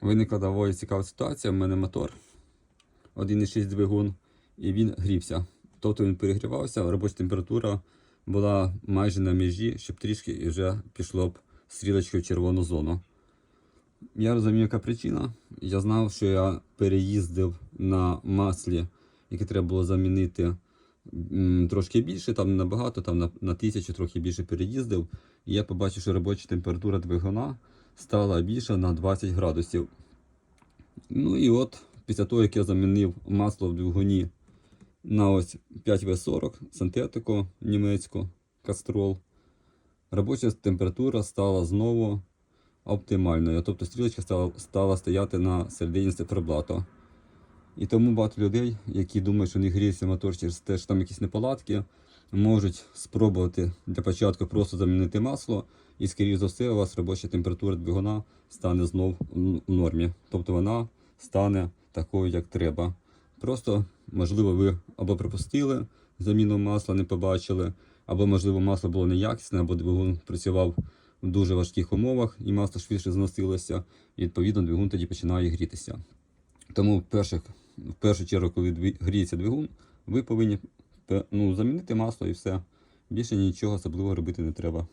Виникла доволі цікава ситуація. У мене мотор 1,6 двигун, і він грівся. Тобто він перегрівався, робоча температура була майже на межі, щоб трішки і вже пішло б стрілочкою в червону зону. Я розумію, яка причина. Я знав, що я переїздив на маслі, яке треба було замінити трошки більше, там набагато, там на, на тисячу трохи більше переїздив. І я побачив, що робоча температура двигуна стала більша на 20 градусів. Ну і от, після того, як я замінив масло в двигуні на ось 5В40 синтетику німецьку кастрол, робоча температура стала знову оптимальною. Тобто стрілочка стала, стала стояти на середині циферблата. І тому багато людей, які думають, що них гріється мотор через те, що там якісь неполадки, можуть спробувати для початку просто замінити масло, і, скоріше за все, у вас робоча температура двигуна стане знов в нормі. Тобто вона стане такою, як треба. Просто, можливо, ви або пропустили заміну масла, не побачили, або, можливо, масло було неякісне, або двигун працював в дуже важких умовах, і масло швидше зносилося, і відповідно двигун тоді починає грітися. Тому в, перших, в першу чергу, коли гріється двигун, ви повинні ну, замінити масло і все. Більше нічого особливого робити не треба.